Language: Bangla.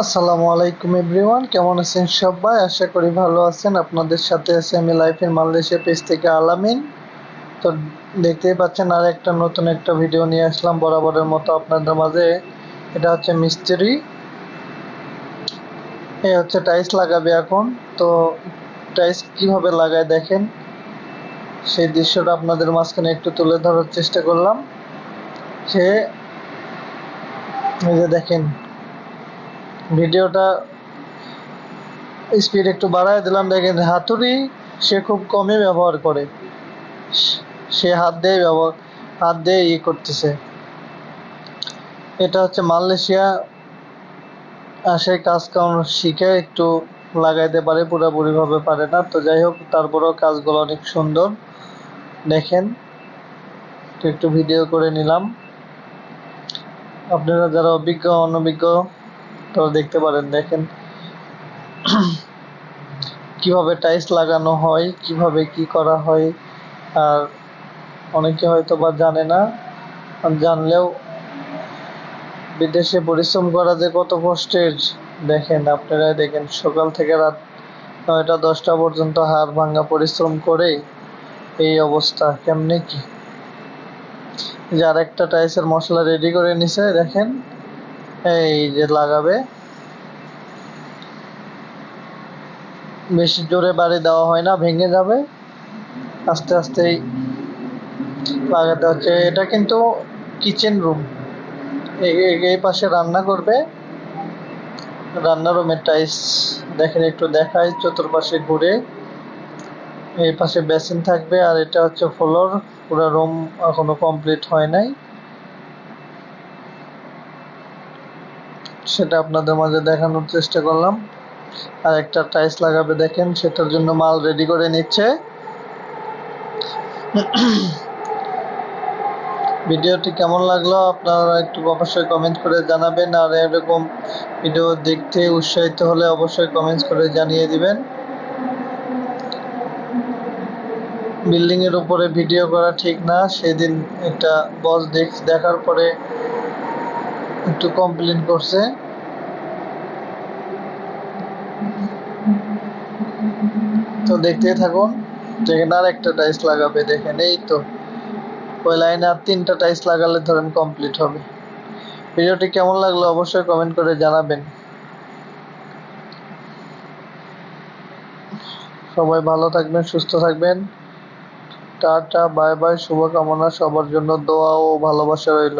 আসসালামু আলাইকুম এভরিওয়ান, কেমন আছেন সবাই? আশা করি ভালো আছেন। আপনাদের সাথে আছে আমি লাইফ ইন মালয়েশিয়া পেজ থেকে আলামিন। তো দেখতেই পাচ্ছেন আর একটা নতুন একটা ভিডিও নিয়ে আসলাম বরাবরের মতো আপনাদের মাঝে। এটা হচ্ছে মিস্ত্রি। এই হচ্ছে টাইলস লাগাবে এখন। তো টাইলস কীভাবে লাগায় দেখেন? সেই দৃশ্যটা আপনাদের মাঝখানে একটু তুলে ধরার চেষ্টা করলাম। সে এই যে দেখেন ভিডিওটা স্পিড একটু বাড়ায় দিলাম। দেখেন, হাতুড়ি সে খুব কমই ব্যবহার করে। সে হাত দিয়ে ব্যবহার, হাত দিয়ে ই করতেছে। এটা হচ্ছে মালয়েশিয়া। আসে কাজ কাম শিখে একটু লাগাইতে পারে, পুরোপুরিভাবে পারে না। তো যাই হোক, তারপরেও কাজগুলো অনেক সুন্দর। দেখেন, একটু ভিডিও করে নিলাম। আপনারা যারা অভিজ্ঞ, অনভিজ্ঞ তো দেখতে পারেন, দেখেন। কীভাবে টাইলস লাগানো হয়, কীভাবে কি করা হয়, আর অনেকে হয়তো বা জানে না। জানলেও বিদেশে পরিশ্রম করা যে কত কষ্টের, দেখেন আপনারা দেখেন, সকাল থেকে রাত নয়টা, দশটা পর্যন্ত হাড় ভাঙ্গা পরিশ্রম করে এই অবস্থা, কেমনে কি? যে আরেকটা টাইলসের মশলা রেডি করে নিছে, দেখেন। এই যে লাগাবে। বেশি জোরে বাড়ি দেওয়া হয় না, ভেঙে যাবে। আস্তে আস্তেই লাগাতে হচ্ছে। এটা কিন্তু কিচেন রুম এই পাশে রান্না করবে। রান্না রুমের টাইস দেখেন, একটু দেখাই, চতুর্পাশে ঘুরে। এই পাশে বেসিন থাকবে, আর এটা হচ্ছে ফ্লোর পুরো রুম এখনও কমপ্লিট হয় নাই। সেটা আপনাদের মাঝে দেখানোর চেষ্টা করলাম। আর একটা টাইলস লাগাবে দেখেন, সেটার জন্য মাল রেডি করে নিচ্ছে। ভিডিওটি কেমন লাগল আপনারা একটু অবশ্যই কমেন্ট করে জানাবেন, আর এরকম ভিডিও দেখতে উৎসাহিত হলে অবশ্যই কমেন্টস করে জানিয়ে দিবেন। বিল্ডিং এর উপরে ভিডিও করা ঠিক না, সেদিন একটা বস দেখ, দেখার পরে একটু কমপ্লেন করছে। তো দেখতেই থাকুন, যেখানে আর একটা টাইলস লাগাবে, দেখেন এই তো। ওই লাইনে আর তিনটা টাইলস লাগালে ধরেন কমপ্লিট হবে। ভিডিওটি কেমন লাগল অবশ্যই কমেন্ট করে জানাবেন। সবাই ভালো থাকবেন, সুস্থ থাকবেন। টাটা বাই বাই শুভকামনা, সবার জন্য দোয়া ও ভালোবাসা রইল।